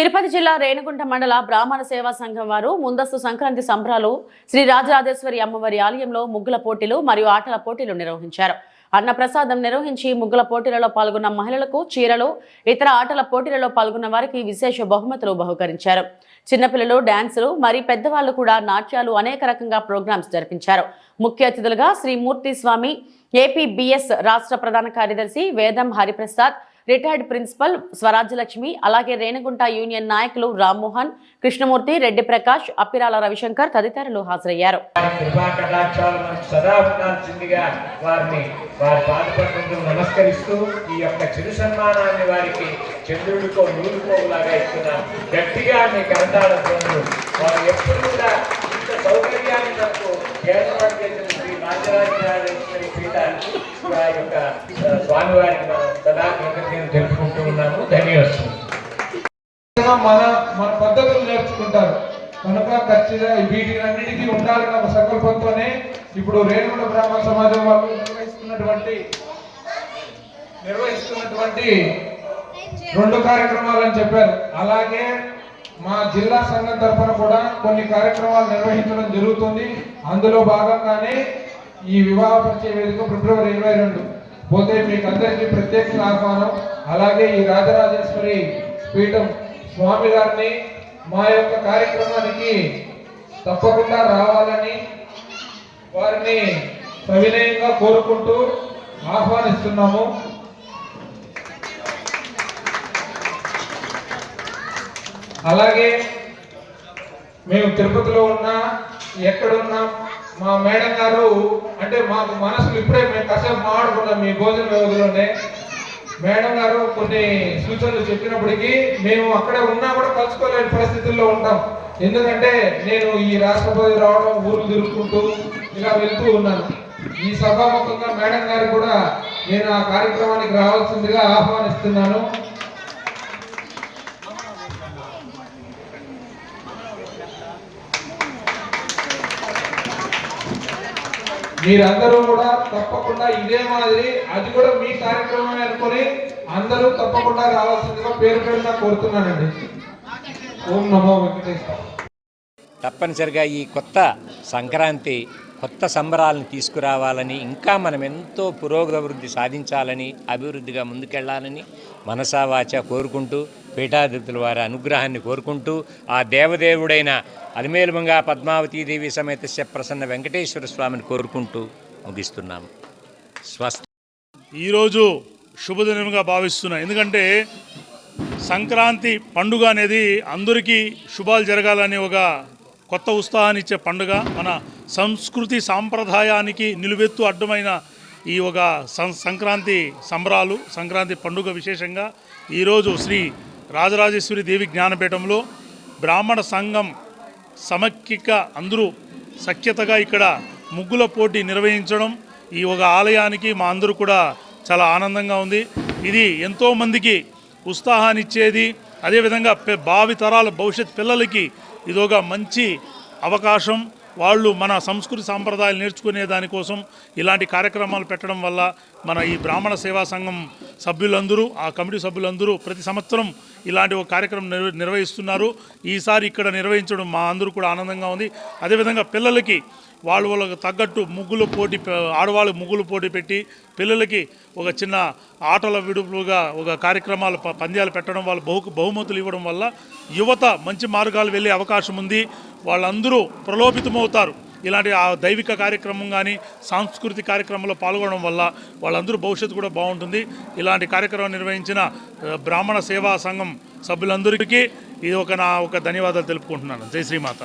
తిరుపతి జిల్లా రేణుగుంట మండల బ్రాహ్మణ సేవా సంఘం వారు ముందస్తు సంక్రాంతి సంబరాలు శ్రీ రాజరాజేశ్వరి అమ్మవారి ఆలయంలో ముగ్గుల పోటీలు మరియు ఆటల పోటీలు నిర్వహించారు. అన్నప్రసాదం నిర్వహించి ముగ్గుల పోటీలలో పాల్గొన్న మహిళలకు చీరలు ఇతర ఆటల పోటీలలో పాల్గొన్న వారికి విశేష బహుమతులు బహుకరించారు. చిన్నపిల్లలు డాన్సులు మరి పెద్దవాళ్ళు కూడా నాట్యాలు అనేక రకంగా ప్రోగ్రామ్స్ జరిపించారు. ముఖ్య అతిథులుగా శ్రీ మూర్తి స్వామి ఏపీబిఎస్ రాష్ట్ర ప్రధాన కార్యదర్శి వేదం హరిప్రసాద్ రిటైర్డ్ ప్రిన్సిపల్ స్వరాజ్యలక్ష్మి అలాగే రేణుగుంట యూనియన్ నాయకులు రామ్మోహన్ కృష్ణమూర్తి రెడ్డి ప్రకాష్ అప్పిరాల రవిశంకర్ తదితరులు హాజరయ్యారు. నమస్కరిస్తూ ఈ యొక్క చిరు సన్మానాన్ని వారికి చంద్రుడికో నూరుకోలాగా ఇస్తున్నాం గట్టిగా మీ కరతాళ ధ్వనులు వారు ఎప్పుడు కూడా ఇంత సౌకర్యాన్ని మనకు ఏర్పాటు చేసిన శ్రీ రాజరాజేశ్వరి పీఠ ఆ యొక్క ఆ, స్వామివారికి మనం సదా కృతజ్ఞతలు తెలుపుకుంటూ ధన్యవాదాలు. మన మన పద్ధతులు నేర్చుకుంటారు. కనుక ఖచ్చితంగా వీటినన్నిటికీ ఉండాలన్న ఒక సంకల్పంతోనే ఇప్పుడు రేణుగుండ బ్రాహ్మణ సమాజం వాళ్ళు నిర్వహిస్తున్నటువంటి నిర్వహిస్తున్నటువంటి రెండు కార్యక్రమాలు అని చెప్పారు. అలాగే మా జిల్లా సంఘం తరఫున కూడా కొన్ని కార్యక్రమాలు నిర్వహించడం జరుగుతుంది. అందులో భాగంగానే ఈ వివాహ పరిచయ వేదిక ఫిబ్రవరి ఇరవై రెండు. పోతే మీకు అందరికీ ప్రత్యక్ష ఆహ్వానం. అలాగే ఈ రాజరాజేశ్వరి పీఠం స్వామి గారిని మా యొక్క కార్యక్రమానికి తప్పకుండా రావాలని వారిని సవినయంగా కోరుకుంటూ ఆహ్వానిస్తున్నాము. అలాగే మేము తిరుపతిలో ఉన్నా ఎక్కడున్నా మా మేడం గారు అంటే మాకు మనసులు ఇప్పుడే మేము కష్టం మాట్లాడుకున్నాం మీ భోజన వ్యవధిలోనే మేడం గారు కొన్ని సూచనలు చెప్పినప్పటికీ మేము అక్కడే ఉన్నా కూడా కలుసుకోలేని పరిస్థితుల్లో ఉంటాం. ఎందుకంటే నేను ఈ రాష్ట్రపతి రావడం ఊరు తిరుగుకుంటూ ఇలా వెళ్తూ ఉన్నాను. ఈ సభాముఖంగా మేడం గారు కూడా నేను ఆ కార్యక్రమానికి రావాల్సిందిగా ఆహ్వానిస్తున్నాను. మీరందరూ కూడా తప్పకుండా ఇదే మాదిరి అది కూడా మీ కార్యక్రమమే అనుకుని అందరూ తప్పకుండా రావాల్సిందిగా పేరు పేరుగా కోరుతున్నానండి. ఓం నమో వెంకటేశ్వర. తప్పనిసరిగా ఈ కొత్త సంక్రాంతి కొత్త సంబరాలను తీసుకురావాలని ఇంకా మనం ఎంతో పురోగతి సాధించాలని అభివృద్ధిగా ముందుకెళ్ళాలని మనసావాచ కోరుకుంటూ పీఠాధిపతుల వారి అనుగ్రహాన్ని కోరుకుంటూ ఆ దేవదేవుడైన అలిమేలుమంగా పద్మావతీదేవి సమేత ప్రసన్న వెంకటేశ్వర స్వామిని కోరుకుంటూ ముగిస్తున్నాము. స్వస్తి ఈరోజు శుభదినంగా భావిస్తున్నాను ఎందుకంటే సంక్రాంతి పండుగ అనేది అందరికీ శుభాలు జరగాలని ఒక కొత్త ఉత్సాహాన్ని ఇచ్చే పండుగ. మన సంస్కృతి సాంప్రదాయానికి నిలువెత్తు అడ్డమైన ఈ ఒక సం సంక్రాంతి సంబరాలు సంక్రాంతి పండుగ విశేషంగా ఈరోజు శ్రీ రాజరాజేశ్వరి దేవి జ్ఞానపీఠంలో బ్రాహ్మణ సంఘం సమక్కిక అందరూ సఖ్యతగా ఇక్కడ ముగ్గుల పోటీ నిర్వహించడం ఈ ఒక ఆలయానికి మా అందరూ కూడా చాలా ఆనందంగా ఉంది. ఇది ఎంతోమందికి ఉత్సాహాన్ని ఇచ్చేది అదేవిధంగా పె- భావి తరాల భవిష్యత్ పిల్లలకి ఇది ఒక మంచి అవకాశం. వాళ్ళు మన సంస్కృతి సాంప్రదాయాలు నేర్చుకునే దానికోసం ఇలాంటి కార్యక్రమాలు పెట్టడం వల్ల మన ఈ బ్రాహ్మణ సేవా సంఘం సభ్యులందరూ ఆ కమిటీ సభ్యులందరూ ప్రతి సంవత్సరం ఇలాంటి ఒక కార్యక్రమం నిర్వహిస్తున్నారు. ఈసారి ఇక్కడ నిర్వహించడం మా అందరూ కూడా ఆనందంగా ఉంది. అదేవిధంగా పిల్లలకి వాళ్ళు వాళ్ళకి తగ్గట్టు ముగ్గులు పోటీ ఆడవాళ్ళు ముగ్గులు పోటీ పెట్టి పిల్లలకి ఒక చిన్న ఆటల విడుపులుగా ఒక కార్యక్రమాలు ప- పంద్యాలు పెట్టడం వాళ్ళు బహు బహుమతులు ఇవ్వడం వల్ల యువత మంచి మార్గాలు వెళ్ళే అవకాశం ఉంది. వాళ్ళందరూ ప్రలోభితమవుతారు. ఇలాంటి ఆ దైవిక కార్యక్రమం కానీ సాంస్కృతిక కార్యక్రమంలో పాల్గొనడం వల్ల వాళ్ళందరూ భవిష్యత్తు కూడా బాగుంటుంది. ఇలాంటి కార్యక్రమం నిర్వహించిన బ్రాహ్మణ సేవా సంఘం సభ్యులందరికీ ఇది ఒక నా ఒక ధన్యవాదాలు తెలుపుకుంటున్నాను. జై శ్రీమాత.